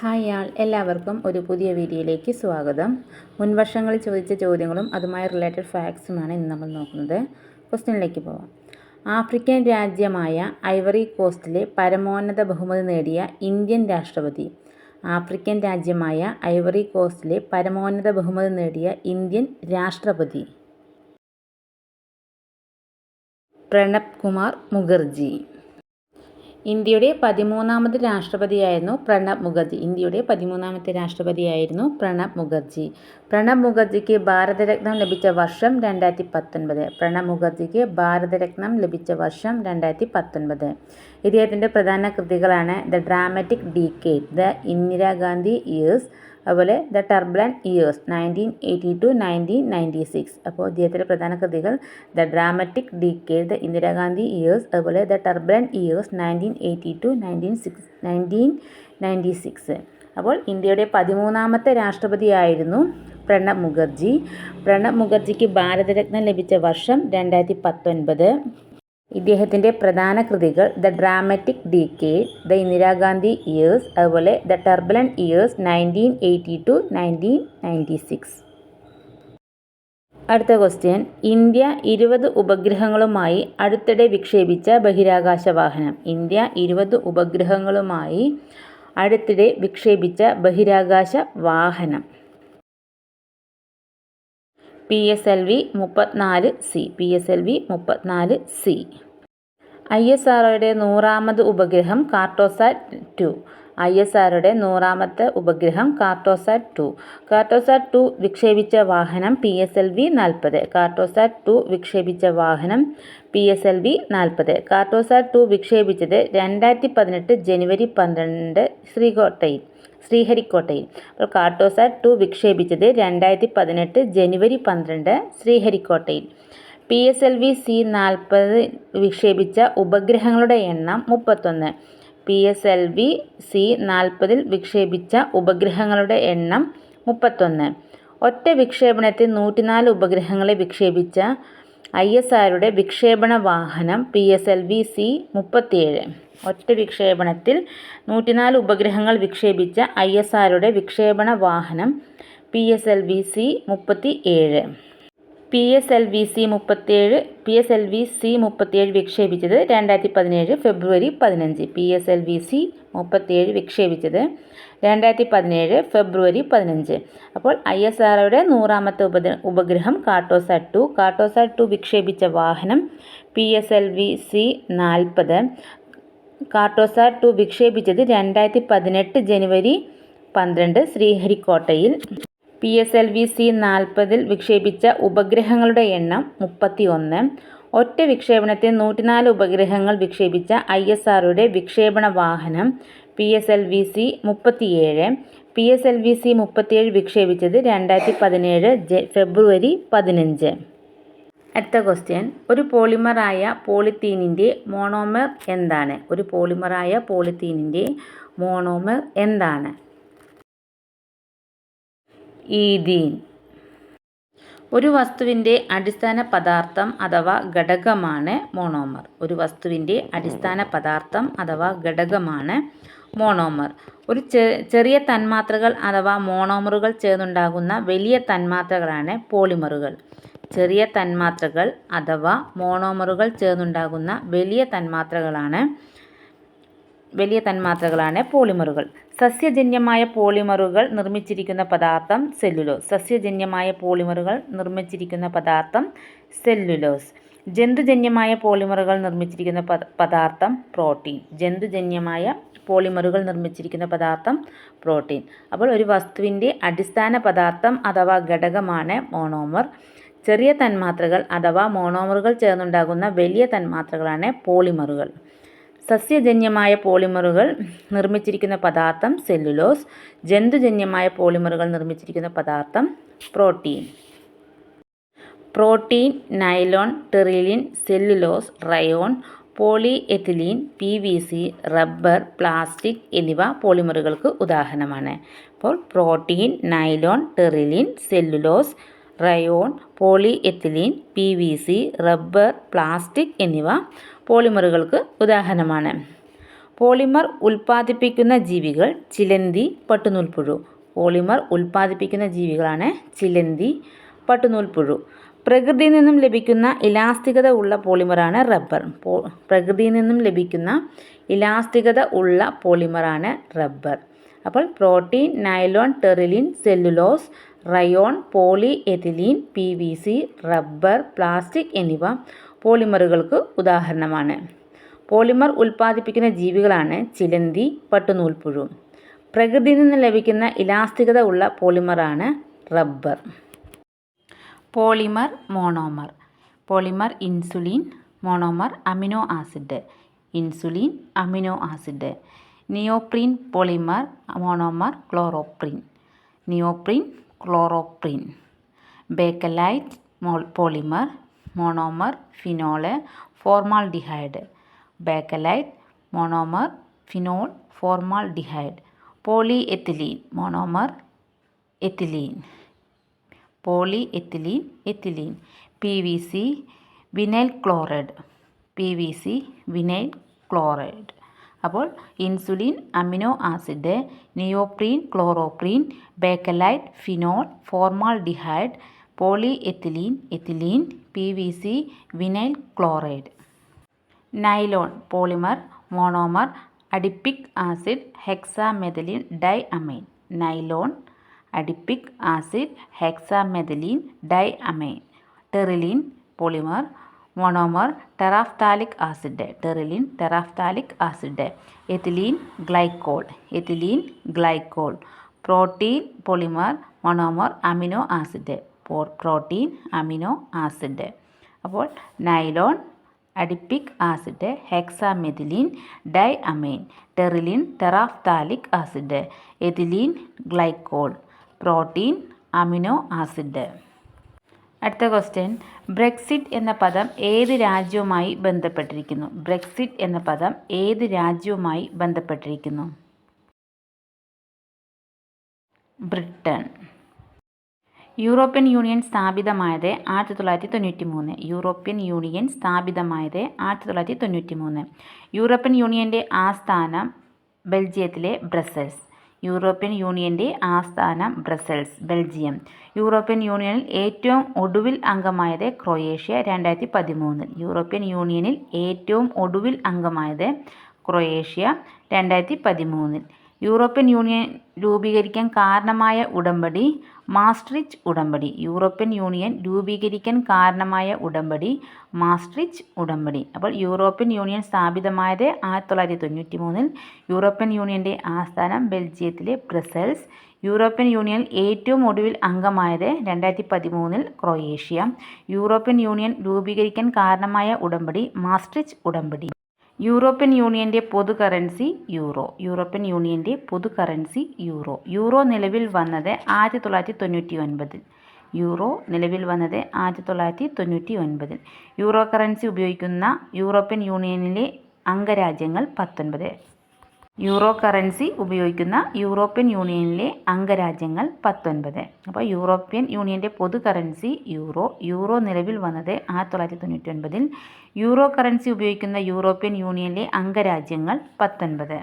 Hi ആൾ എല്ലാവർക്കും ഒരു പുതിയ വീഡിയോയിലേക്ക് സ്വാഗതം. മുൻവർഷങ്ങളിൽ ചോദിച്ച ചോദ്യങ്ങളും അതുമായി റിലേറ്റഡ് ഫാക്ട്സുമാണ് ഇന്ന് നമ്മൾ നോക്കുന്നത്. ക്വസ്റ്റ്യനിലേക്ക് പോവാം. ആഫ്രിക്കൻ രാജ്യമായ ഐവറി കോസ്റ്റിലെ പരമോന്നത ബഹുമതി നേടിയ ഇന്ത്യൻ രാഷ്ട്രപതി. ആഫ്രിക്കൻ രാജ്യമായ ഐവറി കോസ്റ്റിലെ പരമോന്നത ബഹുമതി നേടിയ ഇന്ത്യൻ രാഷ്ട്രപതി. പ്രണബ് കുമാർ മുഖർജി. ഇന്ത്യയുടെ പതിമൂന്നാമത് രാഷ്ട്രപതിയായിരുന്നു പ്രണബ് മുഖർജി. ഇന്ത്യയുടെ പതിമൂന്നാമത്തെ രാഷ്ട്രപതിയായിരുന്നു പ്രണബ് മുഖർജി. പ്രണബ് മുഖർജിക്ക് ഭാരതരത്നം ലഭിച്ച വർഷം രണ്ടായിരത്തി പത്തൊൻപത് പ്രണബ് മുഖർജിക്ക് ഭാരതരത്നം ലഭിച്ച വർഷം രണ്ടായിരത്തി പത്തൊൻപത് ഇദ്ദേഹത്തിന്റെ പ്രധാന കൃതികളാണ് the dramatic decade the Indira Gandhi years അതുപോലെ the turbulent years nineteen eighty two nineteen ninety six. അപ്പോൾ അദ്ദേഹത്തിന്റെ പ്രധാന കൃതികൾ ദ ഡ്രാമാറ്റിക് കെ ദ ഇന്ദിരാഗാന്ധി ഇയേഴ്സ് അതുപോലെ the turbulent years nineteen eighty two nineteen six nineteen ninety six. അപ്പോൾ ഇന്ത്യയുടെ പതിമൂന്നാമത്തെ രാഷ്ട്രപതിയായിരുന്നു പ്രണബ് മുഖർജി. പ്രണബ് മുഖർജിക്ക് ഭാരതരത്നം ലഭിച്ച വർഷം രണ്ടായിരത്തി പത്തൊൻപത്. ഇദ്ദേഹത്തിന്റെ പ്രധാന കൃതികൾ the dramatic decade the Indira Gandhi years അതുപോലെ the turbulent years nineteen eighty two nineteen ninety six അടുത്ത ക്വസ്റ്റ്യൻ ഇന്ത്യ ഇരുപത് ഉപഗ്രഹങ്ങളുമായി അടുത്തിടെ വിക്ഷേപിച്ച ബഹിരാകാശ വാഹനം ഇന്ത്യ ഇരുപത് ഉപഗ്രഹങ്ങളുമായി അടുത്തിടെ വിക്ഷേപിച്ച ബഹിരാകാശ വാഹനം പി എസ് എൽ വി മുപ്പത്തിനാല് C P S L V മുപ്പത്തിനാല് സി. ഐ എസ് ആർഒയുടെ നൂറാമത് ഉപഗ്രഹം കാർട്ടോസാറ്റ് ടു. ഐ എസ് ആർഒയുടെ നൂറാമത്തെ ഉപഗ്രഹം കാർട്ടോസാറ്റ് ടു. കാർട്ടോസാറ്റ് ടു വിക്ഷേപിച്ച വാഹനം പി എസ് എൽ വി നാൽപ്പത്. കാർട്ടോസാറ്റ് ടു വിക്ഷേപിച്ച വാഹനം പി എസ് എൽ വി നാൽപ്പത്. കാർട്ടോസാറ്റ് ടു വിക്ഷേപിച്ചത് രണ്ടായിരത്തി പതിനെട്ട് ജനുവരി പന്ത്രണ്ട് ശ്രീകോട്ടയിൽ. ശ്രീഹരിക്കോട്ടയിൽ. അപ്പോൾ കാർട്ടോസാറ്റ് ടു വിക്ഷേപിച്ചത് രണ്ടായിരത്തി പതിനെട്ട് ജനുവരി പന്ത്രണ്ട് ശ്രീഹരിക്കോട്ടയിൽ. P S L V C നാൽപ്പത് വിക്ഷേപിച്ച ഉപഗ്രഹങ്ങളുടെ എണ്ണം മുപ്പത്തൊന്ന്. P S L V C നാൽപ്പതിൽ വിക്ഷേപിച്ച ഉപഗ്രഹങ്ങളുടെ എണ്ണം മുപ്പത്തൊന്ന്. ഒറ്റ വിക്ഷേപണത്തിൽ നൂറ്റിനാല് ഉപഗ്രഹങ്ങളെ വിക്ഷേപിച്ച ഐ എസ് ആരുടെ വിക്ഷേപണ വാഹനം P S L V C മുപ്പത്തിയേഴ്. ഒറ്റ വിക്ഷേപണത്തിൽ നൂറ്റിനാല് ഉപഗ്രഹങ്ങൾ വിക്ഷേപിച്ച ഐ എസ് ആറുടെ വിക്ഷേപണ വാഹനം P S L V C മുപ്പത്തി ഏഴ് P S L V C മുപ്പത്തിയേഴ് P S L V C മുപ്പത്തിയേഴ് വിക്ഷേപിച്ചത് രണ്ടായിരത്തി പതിനേഴ് ഫെബ്രുവരി പതിനഞ്ച്. P S L V C മുപ്പത്തിയേഴ് വിക്ഷേപിച്ചത് രണ്ടായിരത്തി പതിനേഴ് ഫെബ്രുവരി പതിനഞ്ച്. അപ്പോൾ ഐ എസ് ആർഒയുടെ നൂറാമത്തെ ഉപ ഉപഗ്രഹം കാർട്ടോസാറ്റ് ടു. കാർട്ടോസാറ്റ് ടു വിക്ഷേപിച്ച വാഹനം P S L V C നാൽപ്പത്. കാർട്ടോസാറ്റ് ടു വിക്ഷേപിച്ചത് രണ്ടായിരത്തി പതിനെട്ട് ജനുവരി പന്ത്രണ്ട് ശ്രീഹരിക്കോട്ടയിൽ. P S L V C നാൽപ്പതിൽ വിക്ഷേപിച്ച ഉപഗ്രഹങ്ങളുടെ എണ്ണം മുപ്പത്തി ഒന്ന് ഒറ്റ വിക്ഷേപണത്തിൽ നൂറ്റിനാല് ഉപഗ്രഹങ്ങൾ വിക്ഷേപിച്ച ഐ എസ് ആർഒയുടെ വിക്ഷേപണ വാഹനം P S L V C മുപ്പത്തിയേഴ്. P S L V C മുപ്പത്തിയേഴ് വിക്ഷേപിച്ചത് രണ്ടായിരത്തി പതിനേഴ് ഫെബ്രുവരി പതിനഞ്ച്. അടുത്ത ക്വസ്റ്റ്യൻ ഒരു പോളിമറായ പോളിത്തീനിന്റെ മോണോമർ എന്താണ്? ഒരു പോളിമറായ പോളിത്തീനിന്റെ മോണോമർ എന്താണ്? ഈദീൻ ഒരു വസ്തുവിന്റെ അടിസ്ഥാന പദാർത്ഥം അഥവാ ഘടകമാണ് മോണോമർ ഒരു വസ്തുവിന്റെ അടിസ്ഥാന പദാർത്ഥം അഥവാ ഘടകമാണ് മോണോമർ ഒരു ചെറിയ തന്മാത്രകൾ അഥവാ മോണോമറുകൾ ചേർന്നുണ്ടാകുന്ന വലിയ തന്മാത്രകളാണ് പോളിമറുകൾ ചെറിയ തന്മാത്രകൾ അഥവാ മോണോമറുകൾ ചേർന്നുണ്ടാകുന്ന വലിയ തന്മാത്രകളാണ് വലിയ തന്മാത്രകളാണ് പോളിമറുകൾ. സസ്യജന്യമായ പോളിമറുകൾ നിർമ്മിച്ചിരിക്കുന്ന പദാർത്ഥം സെല്ലുലോസ്. സസ്യജന്യമായ പോളിമറുകൾ നിർമ്മിച്ചിരിക്കുന്ന പദാർത്ഥം സെല്ലുലോസ്. ജന്തുജന്യമായ പോളിമറുകൾ നിർമ്മിച്ചിരിക്കുന്ന പദാർത്ഥം പ്രോട്ടീൻ. ജന്തുജന്യമായ പോളിമറുകൾ നിർമ്മിച്ചിരിക്കുന്ന പദാർത്ഥം പ്രോട്ടീൻ. അപ്പോൾ ഒരു വസ്തുവിന്റെ അടിസ്ഥാന പദാർത്ഥം അഥവാ ഘടകമാണ് മോണോമർ. ചെറിയ തന്മാത്രകൾ അഥവാ മോണോമറുകൾ ചേർന്നുണ്ടാകുന്ന വലിയ തന്മാത്രകളാണ് പോളിമറുകൾ. സസ്യജന്യമായ പോളിമറുകൾ നിർമ്മിച്ചിരിക്കുന്ന പദാർത്ഥം സെല്ലുലോസ് ജന്തുജന്യമായ പോളിമറുകൾ നിർമ്മിച്ചിരിക്കുന്ന പദാർത്ഥം protein. Protein nylon terylene cellulose rayon poly ethylene P V C rubber plastic എന്നിവ പോളിമറുകൾക്ക് ഉദാഹരണമാണ്. അപ്പോൾ protein nylon terylene cellulose rayon poly ethylene P V C rubber plastic എന്നിവ പോളിമറുകൾക്ക് ഉദാഹരണമാണ്. പോളിമർ ഉൽപ്പാദിപ്പിക്കുന്ന ജീവികൾ ചിലന്തി പട്ടുനൂൽപ്പുഴു. പോളിമർ ഉൽപ്പാദിപ്പിക്കുന്ന ജീവികളാണ് ചിലന്തി പട്ടുനൂൽപ്പുഴു. പ്രകൃതിയിൽ നിന്നും ലഭിക്കുന്ന ഇലാസ്തികത ഉള്ള പോളിമറാണ് റബ്ബർ. പ്രകൃതിയിൽ നിന്നും ലഭിക്കുന്ന ഇലാസ്തികത ഉള്ള പോളിമറാണ് റബ്ബർ. അപ്പോൾ protein nylon terylene cellulose rayon poly ethylene P V C rubber plastic എന്നിവ പോളിമറുകൾക്ക് ഉദാഹരണമാണ്. പോളിമർ ഉൽപ്പാദിപ്പിക്കുന്ന ജീവികളാണ് ചിലന്തി പട്ടുനൂൽപ്പുഴു. പ്രകൃതിയിൽ നിന്ന് ലഭിക്കുന്ന ഇലാസ്തികത ഉള്ള പോളിമറാണ് rubber. Polymer monomer. Polymer insulin monomer amino acid. Insulin amino acid. Neoprene polymer monomer chloroprene. Neoprene chloroprene bakelite മോൾ polymer monomer phenol formaldehyde bakelite monomer phenol formaldehyde poly ethylene monomer ethylene poly ethylene ethylene P V C vinyl chloride P V C vinyl chloride. അപ്പോൾ insulin amino acid neoprene chloroprene bakelite phenol formaldehyde poly ethylene ethylene P V C vinyl chloride. Nylon polymer monomer adipic acid hexamethylene diamine nylon adipic acid hexamethylene diamine terylene polymer monomer terephthalic acid terylene terephthalic acid ethylene glycol ethylene glycol protein polymer monomer amino acid protein amino acid അപ്പോൾ nylon adipic acid hexamethylene diamine terylene terephthalic acid ethylene glycol protein amino acid അടുത്ത question Brexit എന്ന പദം ഏത് രാജ്യവുമായി ബന്ധപ്പെട്ടിരിക്കുന്നു? Brexit എന്ന പദം ഏത് രാജ്യവുമായി ബന്ധപ്പെട്ടിരിക്കുന്നു? ബ്രിട്ടൻ. യൂറോപ്യൻ യൂണിയൻ സ്ഥാപിതമായത് ആയിരത്തി തൊള്ളായിരത്തി തൊണ്ണൂറ്റി മൂന്ന് യൂറോപ്യൻ യൂണിയൻ സ്ഥാപിതമായത് ആയിരത്തി തൊള്ളായിരത്തി തൊണ്ണൂറ്റി മൂന്ന് യൂറോപ്യൻ യൂണിയന്റെ ആസ്ഥാനം ബെൽജിയത്തിലെ ബ്രസൽസ്. യൂറോപ്യൻ യൂണിയന്റെ ആസ്ഥാനം ബ്രസൽസ് ബെൽജിയം. യൂറോപ്യൻ യൂണിയനിൽ ഏറ്റവും ഒടുവിൽ അംഗമായത് ക്രൊയേഷ്യ രണ്ടായിരത്തി പതിമൂന്നിൽ യൂറോപ്യൻ യൂണിയനിൽ ഏറ്റവും ഒടുവിൽ അംഗമായത് ക്രൊയേഷ്യ രണ്ടായിരത്തി പതിമൂന്നിൽ യൂറോപ്യൻ യൂണിയൻ രൂപീകരിക്കാൻ കാരണമായ ഉടമ്പടി മാസ്ട്രിച്ച് ഉടമ്പടി. യൂറോപ്യൻ യൂണിയൻ രൂപീകരിക്കാൻ കാരണമായ ഉടമ്പടി മാസ്ട്രിച്ച് ഉടമ്പടി. അപ്പോൾ യൂറോപ്യൻ യൂണിയൻ സ്ഥാപിതമായത് ആയിരത്തി തൊള്ളായിരത്തി തൊണ്ണൂറ്റി മൂന്നിൽ യൂറോപ്യൻ യൂണിയന്റെ ആസ്ഥാനം ബെൽജിയത്തിലെ ബ്രസൽസ്. യൂറോപ്യൻ യൂണിയൻ ഏറ്റവും ഒടുവിൽ അംഗമായത് രണ്ടായിരത്തി പതിമൂന്നിൽ ക്രൊയേഷ്യ. യൂറോപ്യൻ യൂണിയൻ രൂപീകരിക്കാൻ കാരണമായ ഉടമ്പടി മാസ്ട്രിച്ച് ഉടമ്പടി. യൂറോപ്യൻ യൂണിയന്റെ പൊതു കറൻസി യൂറോ. യൂറോപ്യൻ യൂണിയന്റെ പൊതു കറൻസി യൂറോ. യൂറോ നിലവിൽ വന്നത് ആയിരത്തി തൊള്ളായിരത്തി തൊണ്ണൂറ്റി ഒൻപതിൽ യൂറോ നിലവിൽ വന്നത് ആയിരത്തി തൊള്ളായിരത്തി തൊണ്ണൂറ്റി ഒൻപതിൽ യൂറോ കറൻസി ഉപയോഗിക്കുന്ന യൂറോപ്യൻ യൂണിയനിലെ അംഗരാജ്യങ്ങൾ പത്തൊൻപത്. യൂറോ കറൻസി ഉപയോഗിക്കുന്ന യൂറോപ്യൻ യൂണിയനിലെ അംഗരാജ്യങ്ങൾ പത്തൊൻപത്. അപ്പോൾ യൂറോപ്യൻ യൂണിയന്റെ പൊതു കറൻസി യൂറോ. യൂറോ നിലവിൽ വന്നത് ആയിരത്തി തൊള്ളായിരത്തി തൊണ്ണൂറ്റി ഒൻപതിൽ യൂറോ കറൻസി ഉപയോഗിക്കുന്ന യൂറോപ്യൻ യൂണിയനിലെ അംഗരാജ്യങ്ങൾ പത്തൊൻപത്.